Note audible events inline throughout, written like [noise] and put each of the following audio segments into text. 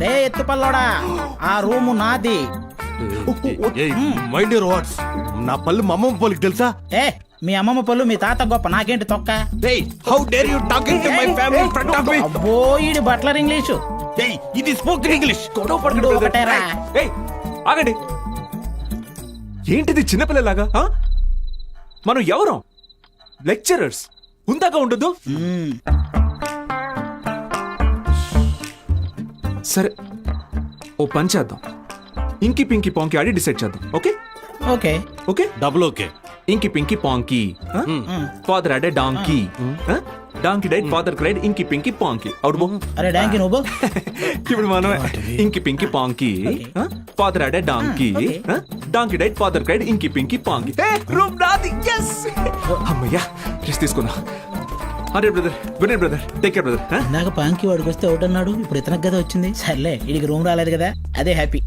రే ఎత్తు పల్లోడా? ఆ రూము నాది. మైండ్ యూర్ వాట్స్ నా పళ్ళు మా అమ్మమ్మ పోలికి తెలుసా? ఏ మీ అమ్మమ్మ పళ్ళు మీ తాత గొప్ప నాకేంటి తొక్క? How dare you talking to my family in front of me అబ్బో ఈడి బట్లర్ ఇంగ్లీషు. ఇది స్పోకెన్ ఇంగ్లీష్. గొడవ పడకండి. ఒకటేరా. ఏయ్, ఆగండి. ఏంటిది చిన్నపిల్లలాగా ఆ? మనం ఎవరం? లెక్చరర్స్ ఉందాక ఉండదు సరే. ఓ పని చేద్దాం. ఇంకి పింకి పాంకి ఆడి డిసైడ్ చేద్దాం. Okay? Okay. Okay? Double okay. Inky pinky ponky. Father had a donkey donkey died father cried inky pinky ponky. అవుడు బో. అరే డాంకి నువ్వు [laughs] ఇప్పుడు మనం inky pinky ponky. Father had a donkey. Donkey died father cried inky pinky ponky. Room నాది yes అమ్మయ్యా rest తీసుకున్నా. అరే brother good night brother take care brother ఇందాక పాంకి వాడికి వస్తే ఒకటి అన్నాడు ఇప్పుడు ఇతనికి కదా వచ్చింది. సర్లే వీడికి రూమ్ రాలేదు కదా అదే హ్యాపీ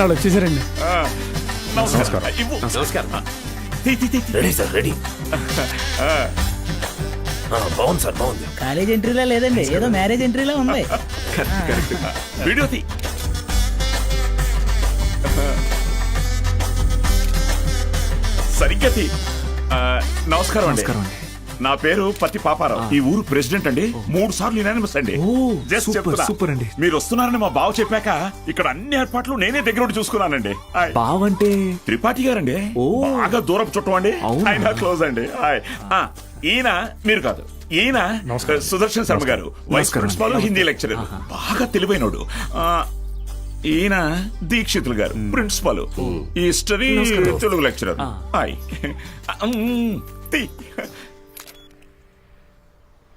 వాళ్ళు వచ్చేసారండి. Ready sir ready. బాగుంది సార్ బాగుంది. కాలేజ్ ఎంట్రీలా లేదండి ఏదో మ్యారేజ్ ఎంట్రీలా ఉంది. [laughs] వీడియో తీ. సరిగ్గా తీ. నమస్కారం అండి. నమస్కారం అండి. నా పేరు పత్తి పాపారావు. ఈ ఊరు ప్రెసిడెంట్ అండి. మూడు సార్లు యునానిమస్ అండి. ఓ, జస్ట్ సూపర్, చెప్తున్నా. సూపర్ అండి. మీరు వస్తున్నారని మా బావ చెప్పాక ఇక్కడ అన్ని ఏర్పాట్లు నేనే దగ్గర ఉండి చూసుకున్నానండి. హాయ్. బావంటే త్రిపాఠి గారండి. ఓ. బాగా దూరపు చుట్టం అండి. అవునా? ఆయన క్లోజ్ అండి. హాయ్. ఆ, ఈయన మీరు కాదు. ఈయన సుదర్శన్ శర్మ గారు వైస్ నమస్కారం. ప్రిన్సిపాల్ హిందీ లెక్చరర్ బాగా తెలివైనడు. ఆ, ఈయన దీక్షితులు గారు ప్రిన్సిపాల్ హిస్టరీ తెలుగు లెక్చరర్ ఉమ్.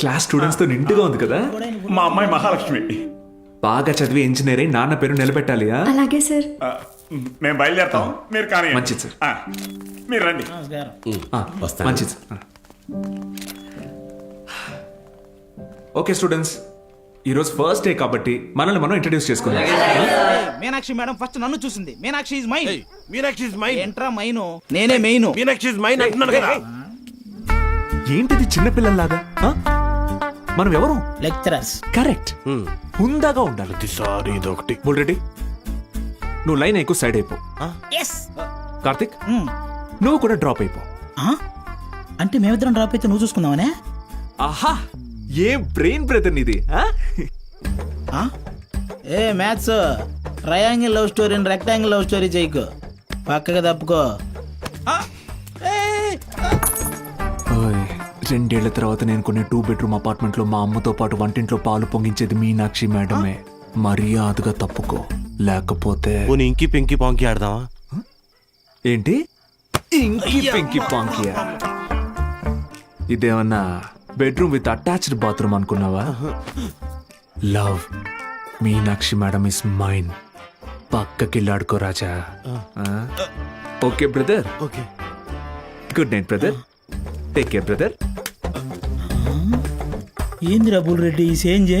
క్లాస్ స్టూడెంట్స్తో నిండుగా ఉంది కదా? మా అమ్మాయి మహాలక్ష్మి. బాగా చదివి ఇంజనీర్ అయి నాన్న పేరు నిలబెట్టాలి ఆ? అలాగే సార్. ఆ, మేము బయలుదేరుతాం. మీరు కానీ మంచిది సార్. మీరు రండి. ఆ, వస్తాను. మంచిది ఆ. Okay students. ఈరోజు ఫస్ట్ డే కాబట్టి మనల్ని మనం ఇంట్రడ్యూస్ చేసుకుందాం. మీనాక్షి మేడం ఫస్ట్ నన్ను చూసింది. Meenakshi is mine Meenakshi is mine ఏంట్రా మైను? నేనే మెయిన్. మీనాక్షి ఇస్ మైన్ అంటున్నాను కదా. ఏంటిది చిన్నపిల్లల్లాగా? ఆ? మనం ఎవరు లెక్చరర్స్. కరెక్ట్. హుందాగా ఉండాలి. ప్రతిసారి ఇదొకటి బుల్రెడ్డి నువ్వు లైన్ ఎక్కువ సైడ్ అయిపో. ఎస్. కార్తిక్? నువ్వు కూడా డ్రాప్ అయిపో. అంటే మేమిద్దరం డ్రాప్ అయితే నువ్వు చూసుకుందామనే? ఆహా! ఏ బ్రెయిన్ బ్రదర్ నీది ఆ? ఆ? ఏ మ్యాథ్స్. ట్రయాంగిల్ లవ్ స్టోరీని రెక్టాంగిల్ లవ్ స్టోరీ చేయకు. పక్కగా తప్పుకో. రెండేళ్ళ తర్వాత నేను కొన్ని టూ బెడ్రూమ్ అపార్ట్మెంట్లో మా అమ్మతో పాటు వంటింట్లో పాలు పొంగించేది మీనాక్షి మేడమే. మర్యాదగా తప్పుకో. లేకపోతే పోనీ ఇంకి పెంకి పాంకి ఆడదామా? ఏంటి? ఇంకి పెంకి పాంకియా ఇదేమన్నా బెడ్రూమ్ విత్ అటాచ్డ్ బాత్రూమ్ అనుకున్నావా? Love Meenakshi madam is mine పక్కకిల్లాడుకో Raja. Okay brother okay. Good night brother take care brother ఏందిరా బుల్రెడ్డి ఈ సేంజే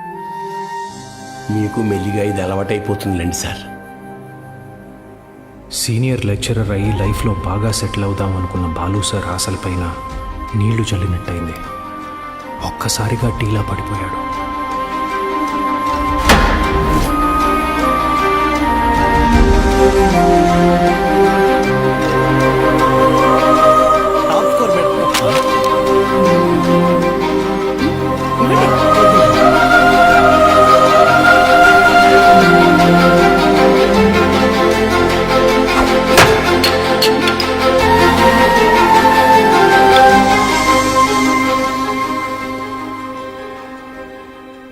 మీకు మెల్లిగా ఇది అలవాటైపోతుందిలేండి సార్. సీనియర్ లెక్చరర్ అయ్యి లైఫ్లో బాగా సెటిల్ అవుదాం అనుకున్న బాలు సార్ ఆశలపైన నీళ్ళు చల్లినట్టయింది. ఒక్కసారిగా టీలా పడిపోయాడు. టాప్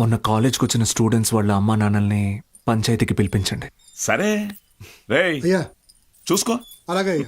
మొన్న కాలేజ్కి వచ్చిన స్టూడెంట్స్ వాళ్ళ అమ్మా నాన్నల్ని పంచాయతీకి పిలిపించండి. సరే. రేయ్ అయ్యా. చూసుకో. అలాగే